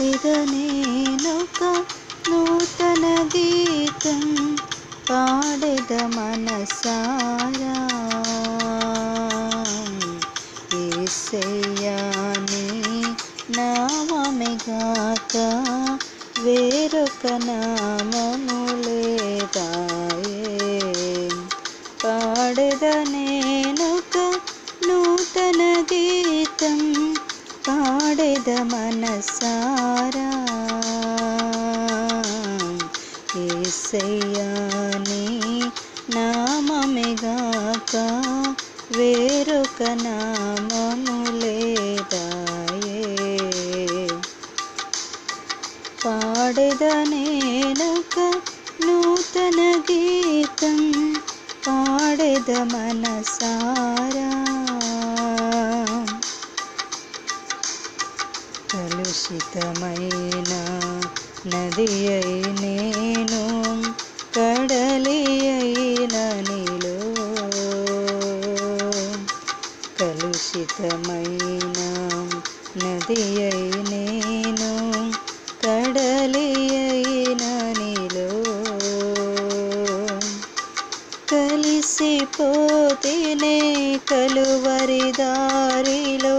పాడిదనేనొక నూతన గీతం పాడెద మనసారా. ఏసయ్యాని నామమెగాక వేరొక నామా ఏసయ్యాని నామమెగాక వేరొక నామము లేదాయే పాడెదనేనొక నూతన గీతం పాడెద మనసారా. కలుషితమైన నది అయినే కడలి అయిన నీలో కలుషితమైన నది అయి నేను కడలి అయిన నీలో కలిసిపోతేనే కలువరి దారిలో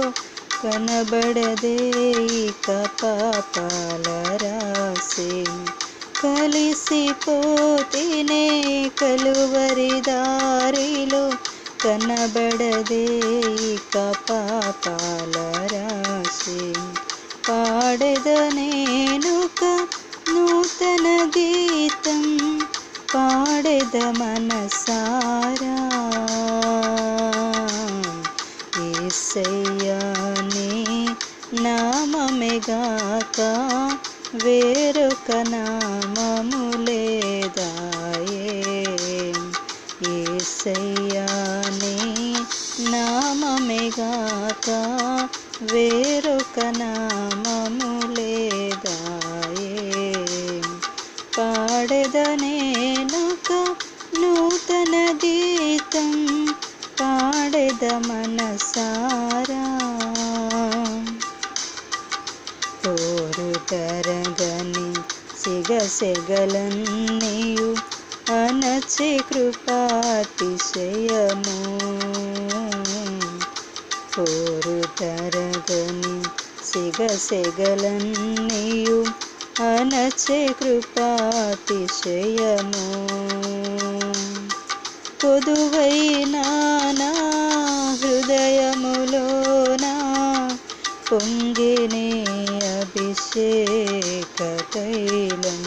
కనబడదే ఇక పాపాల రాసి కలిసిపోతేనే కలువరి దారిలో కనబడదే ఇక పాపాల రాశి. పాడెద నేనొక నూతన గీతం పాడద మనసారా. ఏసయ్యాని నామమెగాక వేరొక నామము లేదాయే. ఏసయ్యాని నామమెగాక వేరొక నామ కోరు తరగని సిగసెగలన్నీయు అనచి కృపాతిశయము. కోరు తరగని సిగసెగలన్నీయు అనచే కృపాతిశయము. పొదువైన నా హృదయములోనా పొంగినే అభిషేక తైలం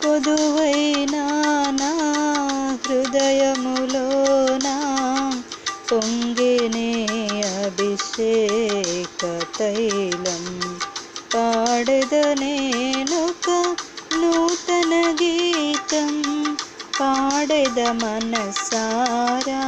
కొదువైన నా హృదయములోనా పొంగినే అభిషేక తైలం పాడెద నేనొక నూతన గీతం పాడెద మనసారా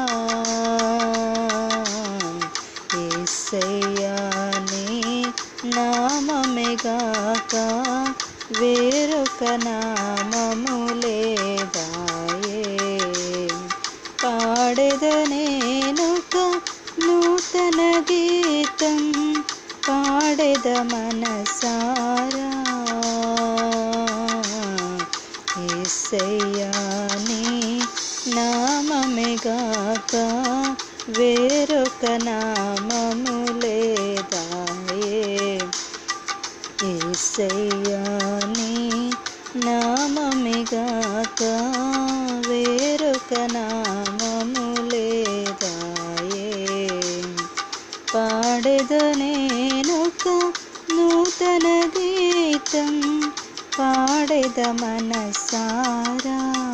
వేరొక నామము లేదాయే పాడెద నూతన గీతం పాడెద మనసారా ఏసయ్యాని నామమెగాక వేరొక నామము లేదాయే ఏసయ్యాని నామమిగాక వేరొక నామము లేదాయే. పాడెద నేనొక నూతన గీతం పాడెద మనసారా